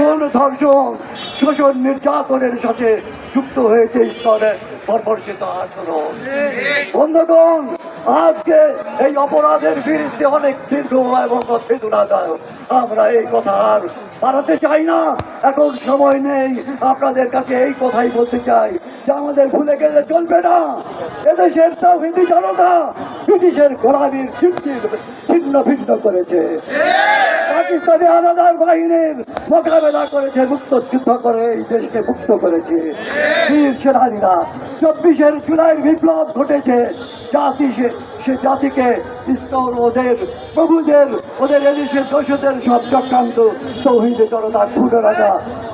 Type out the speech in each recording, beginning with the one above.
খুন ধর্ষণ শোষণ নির্যাতনের সাথে যুক্ত হয়েছে স্তরে বর্বরচিত আচরণ। বন্ধুগণ, আজকে এই অপরাধের বিরুদ্ধে অনেক দীর্ঘ এবং বেদনাদায়ক আমরা এই কথা আর বাড়াতে চাই না। এখন সময় নেই। আপনাদের কাছে এই কথাই বলতে চাই যে আমাদের ভুলে গেলে চলবে না। এদেশের তাও হিন্দি জনতা ব্রিটিশের গোলামীর ছিন্ন ভিন্ন করেছে। পাকিস্তানি আলাদার বাহিনীর মোকাবেলা করেছে, মুক্ত যুদ্ধ করে এই দেশকে মুক্ত করেছে। বীর সেনানীরা, চব্বিশের জুলাই বিপ্লব ঘটেছে। জাতি সে- জাতিকে স্তর ওদের প্রভুদের ওদের এদেশের দোষদের সব চক্রান্ত তৌহিদে জনতা খুলে রাখা।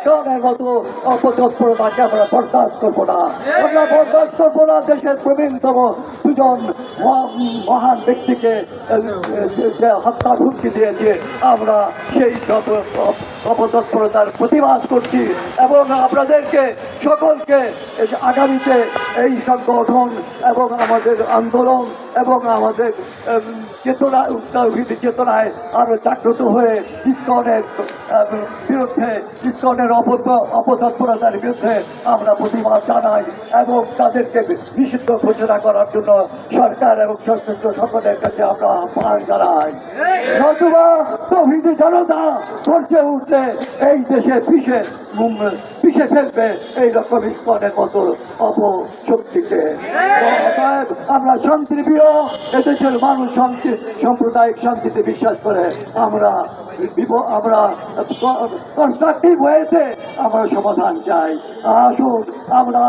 মতো আমরা বরদাস্ত করব না আমরা বরদাস্ত করব না দেশের প্রবীণতম দুজন মহান ব্যক্তিকে হত্যা হুমকি দিয়েছে আমরা সেই প্রতিবাদ করছি এবং আপনাদেরকে সকলকে আগামীতে এই সংগঠন এবং আমাদের আন্দোলন এবং আমাদের চেতনা চেতনায় আরও জাগ্রত হয়ে ইস্কনের বিরুদ্ধে ইস্কনের অপ- অপতৎপরতার বিরুদ্ধে আমরা প্রতিবাদ জানাই এবং তাদেরকে নিষিদ্ধ ঘোষণা করার জন্য সরকার এবং সংশ্লিষ্ট সকলের কাছে আমরা আহ্বান জানাই। নতুবা তহিদি জনতা করছে উঠলে এই দেশে মুম- পিষে ফেলবে এই রকম ইস্কনের মতো অপশক্তিকে। আমরা শান্তিপ্রিয় এদেশের মানুষ শান্তি, সাম্প্রদায়িক শান্তিতে বিশ্বাস করে। আমরা আমরা কনস্ট্রাকটিভ ওয়েতে আমরা সমাধান চাই। আসুন, আমরা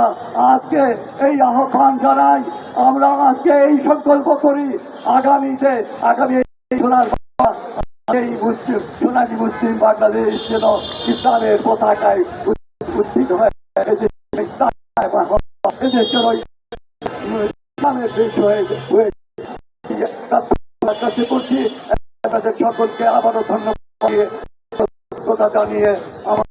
আজকে এই আহ্বান জানাই, আমরা আজকে এই সংকল্প করি, আগামীতে, আগামী সোনার এই মুসলিম, সোনালী মুসলিম বাংলাদেশ যেন ইসলামের পতাকায় উদ্ভিদ হয় এদেশ যেন ইসলামের শেষ হয়ে কাছে করছি আপনাদের সকলকে আবারও ধন্যবাদ জানিয়ে আমার